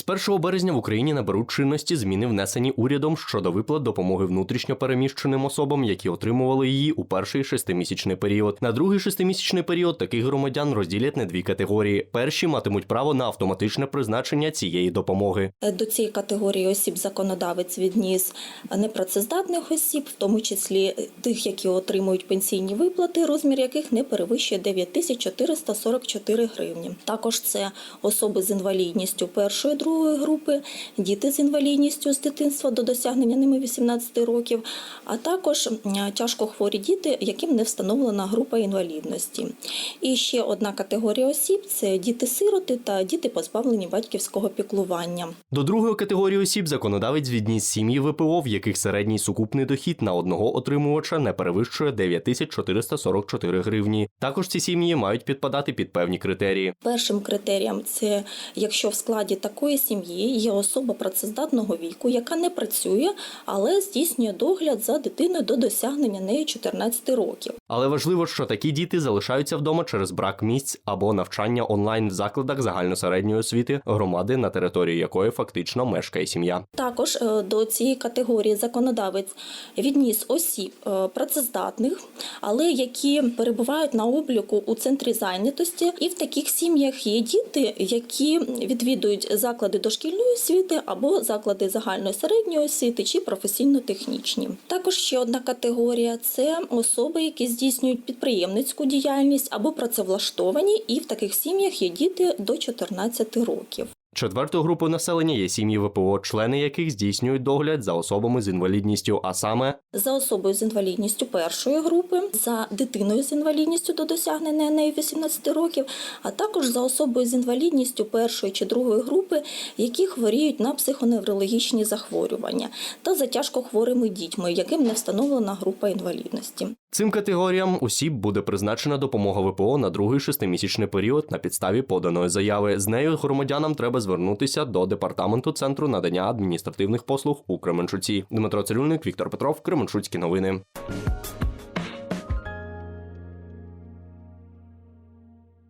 З 1 березня в Україні наберуть чинності зміни, внесені урядом щодо виплат допомоги внутрішньо переміщеним особам, які отримували її у перший шестимісячний період. На другий шестимісячний період таких громадян розділять на дві категорії. Перші матимуть право на автоматичне призначення цієї допомоги. До цієї категорії осіб законодавець відніс непрацездатних осіб, в тому числі тих, які отримують пенсійні виплати, розмір яких не перевищує 9444 гривні. Також це особи з інвалідністю першої другої групи, діти з інвалідністю з дитинства до досягнення ними 18 років, а також тяжко хворі діти, яким не встановлена група інвалідності. І ще одна категорія осіб це діти-сироти та діти позбавлені батьківського піклування. До другої категорії осіб законодавець відніс сім'ї ВПО, в яких середній сукупний дохід на одного отримувача не перевищує 9444 гривні. Також ці сім'ї мають підпадати під певні критерії. Першим критерієм це якщо в складі такої сім'ї є особа працездатного віку, яка не працює, але здійснює догляд за дитиною до досягнення неї 14 років. Але важливо, що такі діти залишаються вдома через брак місць або навчання онлайн в закладах загальносередньої освіти громади, на території якої фактично мешкає сім'я. Також е, до цієї категорії законодавець відніс осіб е, працездатних, але які перебувають на обліку у центрі зайнятості, і в таких сім'ях є діти, які відвідують заклади дошкільної освіти або заклади загальної середньої освіти чи професійно-технічні. Також ще одна категорія це особи, які здійснюють підприємницьку діяльність або працевлаштовані, і в таких сім'ях є діти до 14 років. Четвертою групою населення є сім'ї ВПО, члени яких здійснюють догляд за особами з інвалідністю, а саме за особою з інвалідністю першої групи, за дитиною з інвалідністю до досягнення неї 18 років, а також за особою з інвалідністю першої чи другої групи, які хворіють на психоневрологічні захворювання, та за тяжко хворими дітьми, яким не встановлена група інвалідності. Цим категоріям осіб буде призначена допомога ВПО на другий шестимісячний період на підставі поданої заяви. З нею громадянам треба звернутися до департаменту центру надання адміністративних послуг у Кременчуці. Дмитро Цирюльник, Віктор Петров, Кременчуцькі новини.